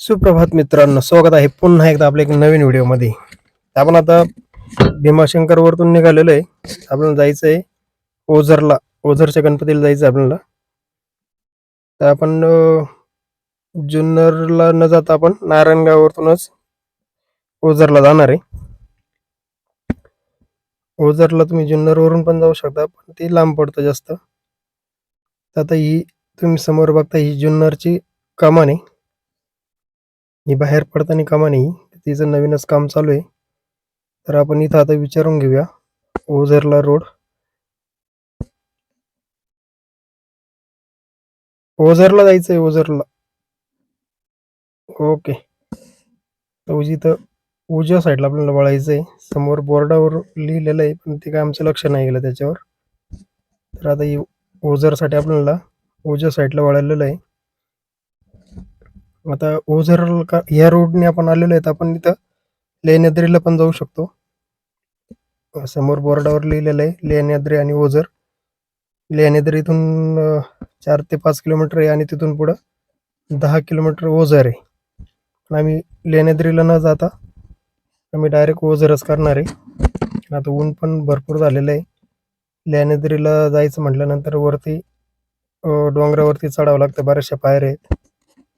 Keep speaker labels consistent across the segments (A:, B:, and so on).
A: सुप्रभात मित्रांनो स्वागत आहे पुन्हा एकदा आपल्या एक नवीन व्हिडिओमध्ये. आपण आता भीमाशंकर वरतून निघालेलो आहे. आपल्याला जायचं आहे ओझरला ओझरच्या गणपतीला जायचं आहे आपल्याला. तर आपण जुन्नरला न जाता आपण नारायणगाववरतूनच ओझरला जाणार आहे. ओझरला तुम्ही जुन्नरवरून पण जाऊ शकता पण ते लांब पडतं जास्त. तर आता ही तुम्ही समोर बघता ही जुन्नरची कमान आहे. मी बाहेर पडताना कामा नाही तिचं नवीनच काम चालू आहे. तर आपण इथं आता विचारून घेऊया. ओझरला रोड. ओझरला जायचंय ओझरला. ओके. तर उजी उजव्या साईडला आपल्याला वळायचं आहे समोर बोर्डावर लिहिलेलं आहे पण ते काय आमचं लक्ष नाही गेलं त्याच्यावर. तर आता ही ओझरसाठी आपल्याला उजव्या साईडला वळालेलं आहे. आता ओझर का या रोडने आपण आलेलो आहेत आपण इथं लेण्याद्रीला पण जाऊ शकतो. समोर बोर्डावर लिहिलेलं आहे लेण्याद्री आणि ओझर. लेण्याद्री इथून चार ते पाच किलोमीटर आहे आणि तिथून पुढं दहा किलोमीटर ओझर आहे. पण आम्ही लेण्याद्रीला न जाता आम्ही डायरेक्ट ओझरच करणार आहे. आता ऊन पण भरपूर झालेलं आहे. लेण्याद्रीला जायचं म्हटल्यानंतर वरती डोंगरावरती चढावं लागतं बऱ्याचशा पायऱ्या आहेत.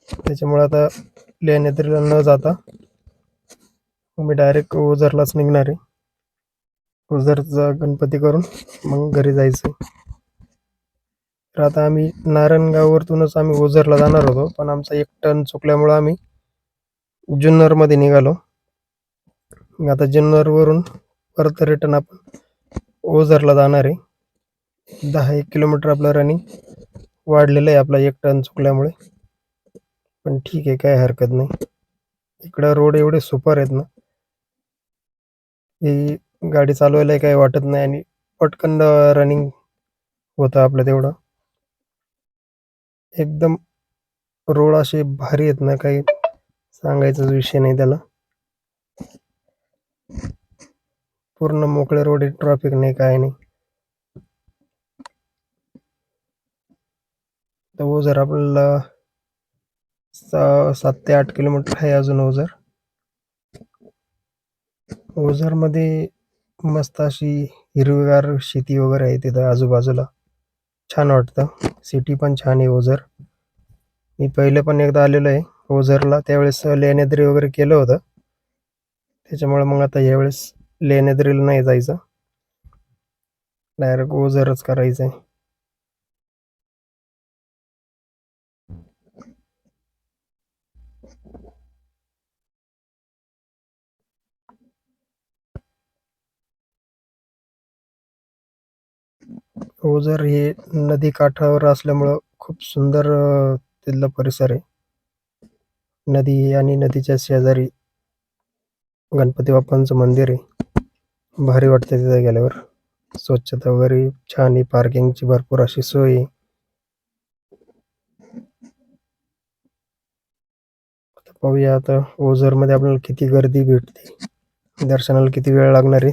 A: त्याच्यामुळे आता लेण्याद्रीला न जाता मी डायरेक्ट ओझरलाच निघणार आहे. ओझरचा गणपती करून मग घरी जायचं. तर आता आम्ही नारायणगाववरतूनच आम्ही ओझरला जाणार होतो पण आमचा एक टन चुकल्यामुळं आम्ही जुन्नरमध्ये निघालो. मग आता जुन्नरवरून परत रिटर्न आपण ओझरला जाणार आहे. दहा एक किलोमीटर आपलं रनिंग वाढलेलं आहे आपला एक टन चुकल्यामुळे. पण ठीक आहे काय हरकत नाही. इकडं रोड एवढे सुपर आहेत ना. ही गाडी चालवायला काही वाटत नाही आणि पटकन रनिंग होतं आपलं तेवढं. एकदम रोड असे भारी आहेत ना काही सांगायचाच विषय नाही त्याला. पूर्ण मोकळे रोड ट्रॅफिक नाही काय नाही. तर हो जर आपल्याला सात ते आठ किलोमीटर आहे अजून ओझर. ओझरमध्ये मस्त अशी हिरवीगार शेती वगैरे आहे तिथं आजूबाजूला. छान वाटतं. सिटी पण छान आहे ओझर. मी पहिले पण एकदा आलेलो आहे ओझरला. त्यावेळेस लेण्याद्री वगैरे केलं होतं. त्याच्यामुळे मग आता यावेळेस लेण्याद्रीला नाही जायचं. डायरेक्ट ओझरच करायचं आहे हो, ओझर हे नदी काठावर असल्यामुळं खूप सुंदर तिथला परिसर आहे. नदी आणि नदीच्या शेजारी गणपती बाप्पांचं मंदिर आहे. भारी वाटतं तिथे गेल्यावर. स्वच्छता वगैरे छान आहे पार्किंगची भरपूर अशी सोय आहे. पाहूया आता ओझरमध्ये आपल्याला किती गर्दी भेटते. दर्शनाला किती वेळ लागणार आहे?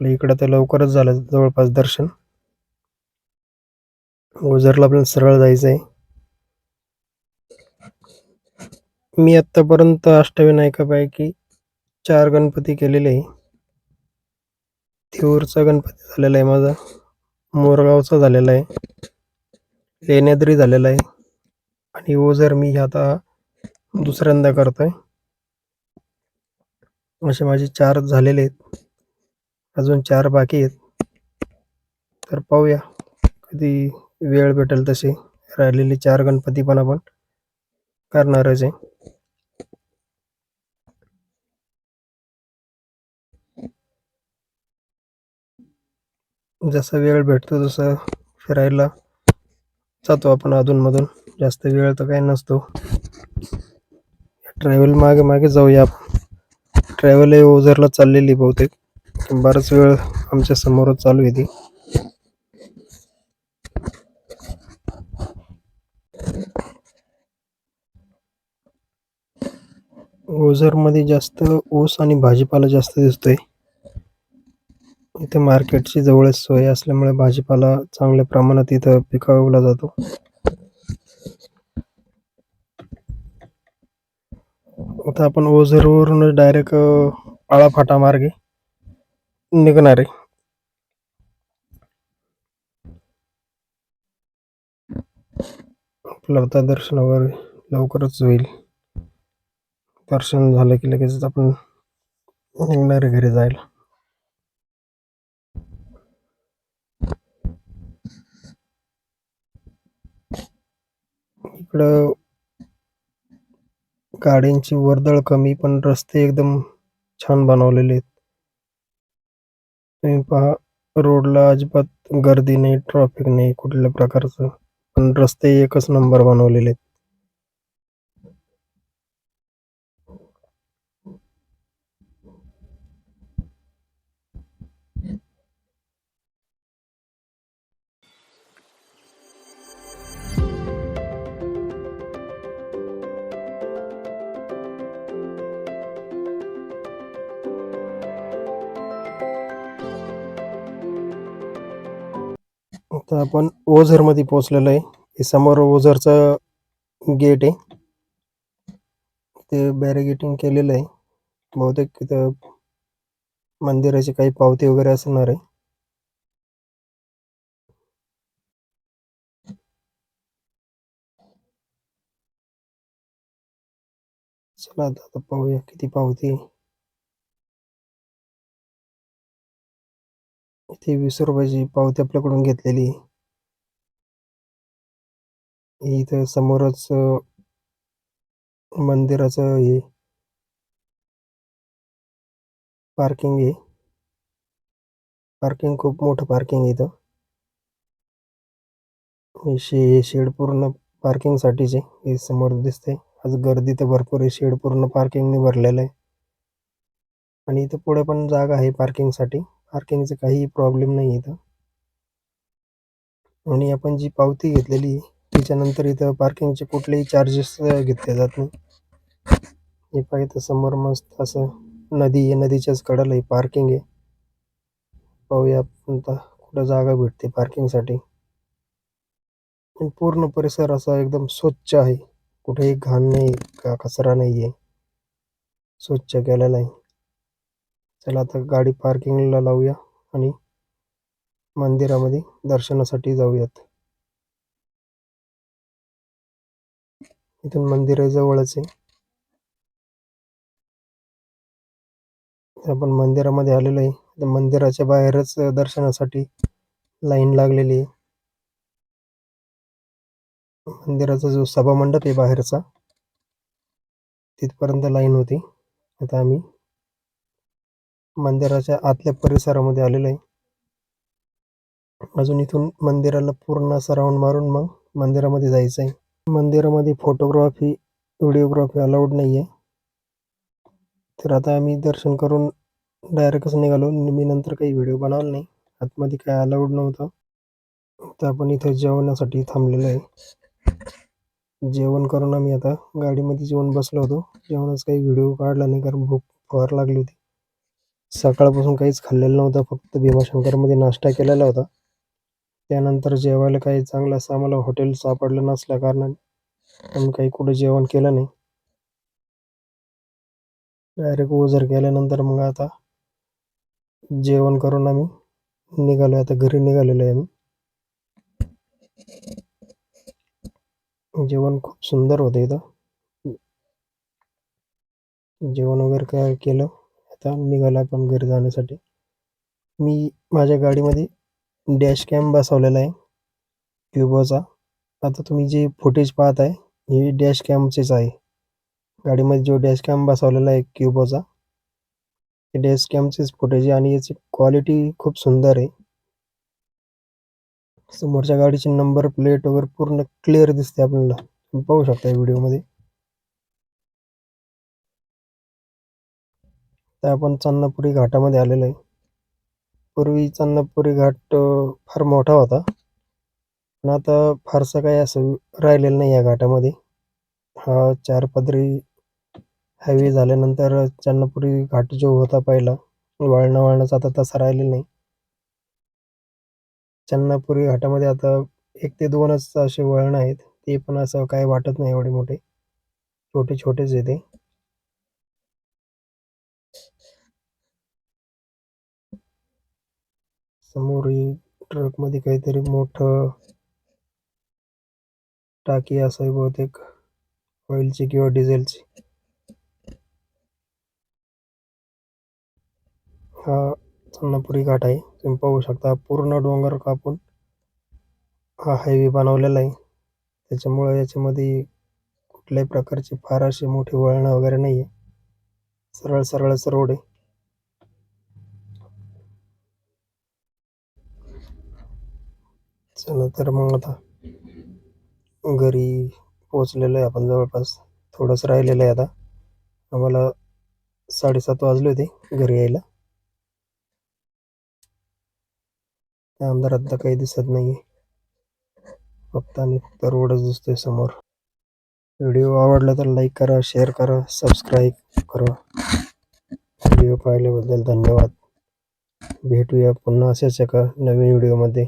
A: आपल्या इकडं तर लवकरच झालं जवळपास दर्शन. ओझरला आपल्याला सरळ जायचं आहे मी आत्तापर्यंत अष्टविनायकापैकी चार गणपती केलेले. आहे थिऊरचा गणपती झालेला आहे माझा. मोरगावचा झालेला आहे. लेण्याद्री झालेला आहे. आणि ओझर मी आता दुसऱ्यांदा करतोय. असे माझे चार झालेले आहेत. अजून चार बाकी आहेत. तर पाहूया. कधी वेळ भेटेल तसे राहिलेले चार गणपती पण आपण करणारच आहे. जसा वेळ भेटतो तसं फिरायला जातो आपण अधूनमधून. जास्त वेळ तर काही नसतो. ट्रॅव्हल मागे मागे जाऊया आपण. ट्रॅव्हल हे ओझरला चाललेली बहुतेक. बराच वेळ आमच्या समोरच चालू आहे ती. ओझरमध्ये जास्त ऊस आणि भाजीपाला जास्त दिसतोय. इथे मार्केटची जवळच सोय असल्यामुळे भाजीपाला चांगल्या प्रमाणात इथं पिकवला जातो. आता आपण ओझरवरून डायरेक्ट आळा फाटा मार्गे निघणार. आहे आपलं आता दर्शन वगैरे लवकरच होईल. दर्शन झालं की लगेच आपण निघणार आहे घरी जायला. इकडं गाड्यांची वर्दळ कमी पण रस्ते एकदम छान बनवलेले आहेत. तुम्ही पहा रोडला अजिबात गर्दी नाही ट्रॅफिक नाही कुठल्या प्रकारचं. पण रस्ते एकच नंबर बनवलेले आहेत. आता आपण ओझरमध्ये पोहोचलेलो आहे. हे समोर ओझरचं गेट आहे. ते बॅरिगेटिंग केलेलं आहे. बहुतेक तिथं मंदिराची काही पावती वगैरे असणार आहे. चला आता आता पाहूया किती पावती इथे वीस रुपयाची पावती आपल्याकडून घेतलेली. इथं समोरच मंदिराचं हे. पार्किंग आहे पार्किंग खूप मोठं पार्किंग आहे इथं. हे शे हे शेड पूर्ण पार्किंगसाठीच आहे. हे समोर दिसतंय. आज गर्दी तर भरपूर आहे. शेड पूर्ण पार्किंगने भरलेलं आहे. आणि इथं पुढे पण जागा आहे पार्किंगसाठी पार्किंगचं काही प्रॉब्लेम नाही इथं. आणि आपण जी पावती घेतलेली आहे त्याच्यानंतर इथं पार्किंगचे कुठलेही चार्जेस घेतले जात नाही. हे पाहिजे समोर मस्त असं नदी आहे नदीच्याच कडेला आहे पार्किंग आहे. पाहूया आपण आता कुठं जागा भेटते पार्किंगसाठी आणि पूर्ण परिसर असा एकदम स्वच्छ आहे. कुठेही घाण नाही का कचरा नाही आहे स्वच्छ केलेला आहे. चला आता गाडी पार्किंगला लावूया आणि मंदिरामध्ये दर्शनासाठी जाऊयात. इथून मंदिर जवळच आहे. आपण मंदिरामध्ये आलेलो आहे. मंदिराच्या बाहेरच दर्शनासाठी लाईन लागलेली आहे. मंदिराचा जो सभामंडप आहे बाहेरचा तिथपर्यंत लाईन होती. आता आम्ही मंदिराच्या आतल्या परिसरामध्ये आलेलो आहे. अजून इथून मंदिराला पूर्ण असा राऊंड मारून मग मंदिरामध्ये जायचं आहे. मंदिरामध्ये फोटोग्राफी व्हिडिओग्राफी अलाउड नाही आहे. तर आता आम्ही दर्शन करून डायरेक्टच निघालो मी नंतर काही व्हिडिओ बनवला नाही. आतमध्ये काय अलाउड नव्हतं. तर आपण इथे जेवणासाठी थांबलेलो आहे. जेवण करून आम्ही आता गाडीमध्ये जेवण बसलो होतो. जेवणाचा काही व्हिडिओ काढला नाही कारण भूक फार लागली होती. सकाळपासून काहीच खाल्लेलं नव्हतं फक्त भीमाशंकरमध्ये नाश्ता केलेला होता. त्यानंतर जेवायला काही चांगलं असं आम्हाला हॉटेल सापडलं नसल्या कारणाने. आम्ही काही कुठं जेवण केलं नाही. डायरेक्ट ओझर केल्यानंतर मग आता जेवण करून आम्ही निघालो आता घरी निघालेलो आहे आम्ही. जेवण खूप सुंदर होतं इथं. जेवण वगैरे काय केलं? आता निघालो आपण घरी जाण्यासाठी. मी माझ्या गाडीमध्ये डॅश कॅम बसवलेला आहे. क्युबोचा आता तुम्ही जे फुटेज पाहत आहे हे डॅश कॅमचेच आहे. गाडीमध्ये जो डॅश कॅम बसवलेला आहे क्युबोचा हे डॅश कॅमचेच फुटेज आहे आणि याची क्वालिटी खूप सुंदर आहे. समोरच्या गाडीची नंबर प्लेट वगैरे पूर्ण क्लिअर दिसते आपल्याला. पाहू शकता व्हिडिओमध्ये तर आपण चन्नापुरी घाटामध्ये आलेलो आहे. पूर्वी चन्नापुरी घाट फार मोठा होता. पण आता फारसं काही असं राहिलेलं नाही या घाटामध्ये. हा चार पदरी हायवे झाल्यानंतर चन्नापुरी घाट जो होता पहिला वळणं वळणाचा आता तसा राहिलेला नाही. चन्नापुरी घाटामध्ये आता एक ते दोनच असे वळण आहेत. ते पण असं काही वाटत नाही एवढे मोठे. छोटे छोटेच येते ते समोर ट्रकमध्ये काहीतरी मोठ टाकी असावी बहुतेक ऑइलची किंवा डिझेलची हा चन्नापुरी घाट आहे. तुम्ही पाहू शकता पूर्ण डोंगर कापून हा हायवे बनवलेला आहे. त्याच्यामुळे याच्यामध्ये कुठल्याही प्रकारची फार अशी मोठी वळणं वगैरे नाही आहे सरळ सरळच रोड आहे. चला तर मग आता घरी पोचलेलो आहे आपण जवळपास. थोडंच राहिलेलं आहे आता. आम्हाला साडेसात वाजले होते घरी यायला. त्या अंधारात तर काही दिसत नाही फक्त आणि फक्त रोडच दिसतोय समोर. व्हिडिओ आवडला तर लाईक करा शेअर करा सबस्क्राईब करा. व्हिडिओ पाहिल्याबद्दल धन्यवाद. भेटूया पुन्हा अशाच एका नवीन व्हिडिओमध्ये.